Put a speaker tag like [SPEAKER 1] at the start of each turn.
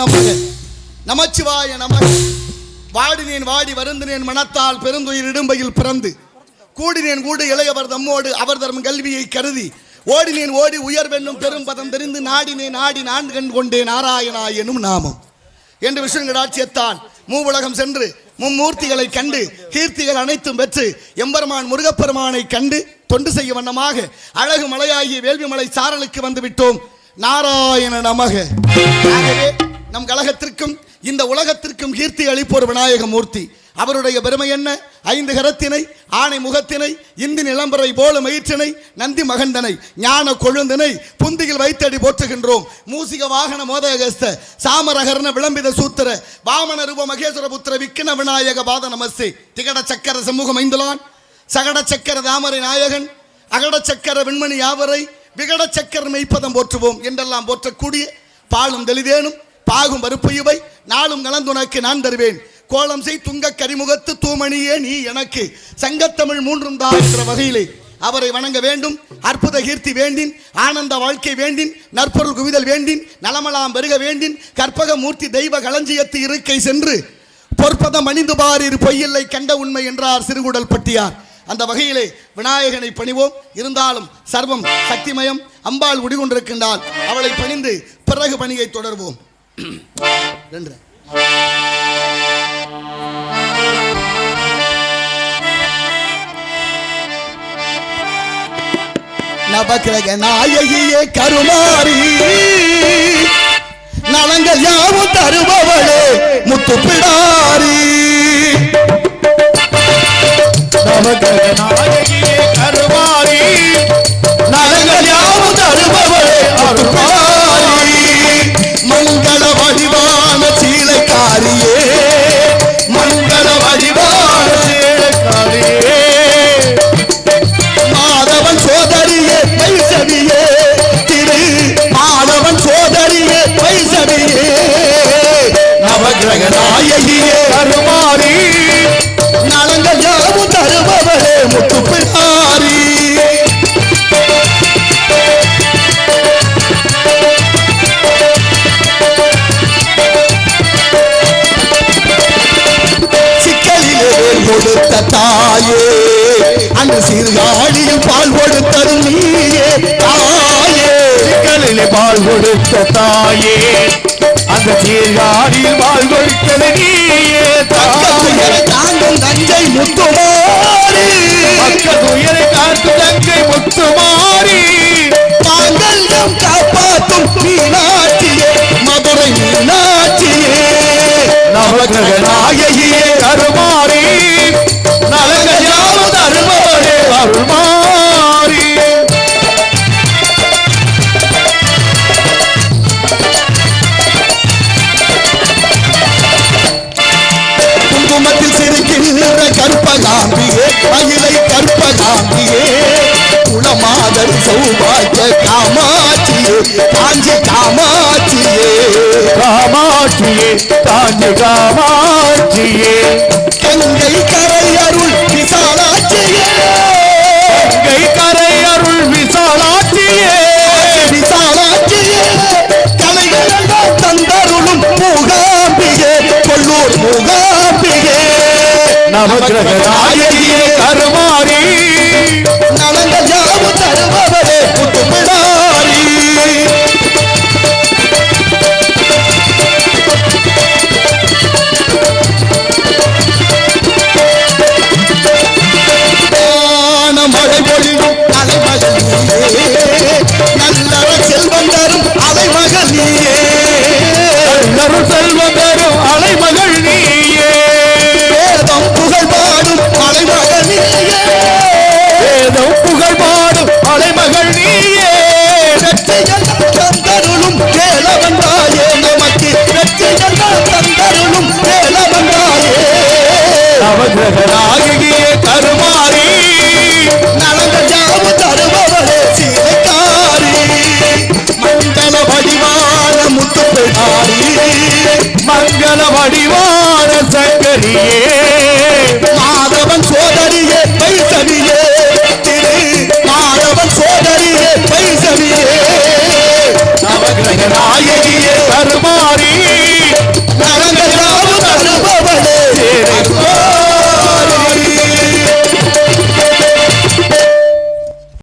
[SPEAKER 1] நமக நமச்சிவாய நமக வாடினேன் வாடி வருந்தினேன் மனத்தால் பெருந்துயிர் இடும்பையில் பிறந்து கூடினேன் கூடு இளையவர் தம்மோடு அவர் தரும் கல்வியை கருதி ஓடினேன் ஓடி உயர்வென்னும் பெரும் பதம் தெரிந்து நாடினேன் நாடி நான் கண் கொண்டே நாராயணா எனும் நாமம் என்று விஷ்ணுங்கடாட்சியத்தான் மூவுலகம் சென்று மும்மூர்த்திகளை கண்டு கீர்த்திகள் அனைத்தும் பெற்று எம்பெருமான் முருகப்பெருமானை கண்டு தொண்டு செய்ய வண்ணமாக அழகு மலையாகிய வேள்வி மலை சாரலுக்கு வந்து விட்டோம் நாராயண நமக நம் கழகத்திற்கும் இந்த உலகத்திற்கும் கீர்த்தி அளிப்போர் விநாயக மூர்த்தி அவருடைய பெருமை என்ன ஐந்து கரத்தினை ஆணை முகத்தினை இந்தி நிலம்பரை போல மயிற்றினை நந்தி மகந்தனை ஞான கொழுந்தினை புந்தியில் வைத்தடி போற்றுகின்றோம் மூசிக வாகன மோதகஸ்த சாமரகர்ண விளம்பித சூத்திர வாமன ரூப மகேஸ்வர புத்திர விக்கின விநாயக பாத நமஸ்தே திகட சக்கர சமூகம் ஐந்துலான் சகட சக்கர தாமரை நாயகன் அகட சக்கர விண்மணி யாவரை விகட சக்கர மெய்ப்பதம் போற்றுவோம் என்றெல்லாம் போற்றக்கூடிய பாலும் தெளிதேனும் பாகும் பருப்பு இவை நாளும் நலந்துனக்கு நான் தருவேன் கோலம் செய் துங்க கரிமுகத்து தூமணியே நீ எனக்கு சங்கத்தமிழ் மூன்றும் தான் என்ற வகையிலே அவரை வணங்க வேண்டும் அற்புத கீர்த்தி வேண்டின் ஆனந்த வாழ்க்கை வேண்டின் நற்பொருள் குவிதல் வேண்டின் நலமலாம் பெருக வேண்டின் கற்பக மூர்த்தி தெய்வ களஞ்சியத்து இருக்கை சென்று பொற்பதம் அணிந்து பாரிரு பொய்யில்லை கண்ட உண்மை என்றார் சிறுகுடல் பட்டியார் அந்த வகையிலே விநாயகனை பணிவோம் இருந்தாலும் சர்வம் சக்திமயம் அம்பாள் குடிகொண்டிருக்கின்றால் அவளை பணிந்து பிறகு பணியை தொடர்வோம் ரெண்டு
[SPEAKER 2] நாயகியே கருமாரி நலங்கள் யாவும் தருபவளே முத்து பிடாரி நபக்கிரக நாயகியே தாயே அந்த சீர்காழியில் பால் கொடுத்தரும் நீயே தாயே சிக்கலிலே பால் கொடுத்த தாயே அந்த சீர்காழியில் பால் கொடுத்தது நீயே தாயே தாங்கும் தஞ்சை முத்துமாறி மக்கள் காத்து தங்கை முத்துமாறி தாங்கள் நம் மீனாட்சியே மதுரை மீனாட்சியே நவகிரக கருமாறி அருள்மாரியே குங்குமத்தில் சிரிக்கின்ற கற்பகாம்பியே அகிலை கற்பகாம்பியே குலமாதர் சௌபாகிய காமாட்சியே காஞ்சி காமாட்சியே காமாட்சியே காஞ்சி காமாட்சியே கங்கை கரை নামাজ রেখেছে அடிவான சங்கரியே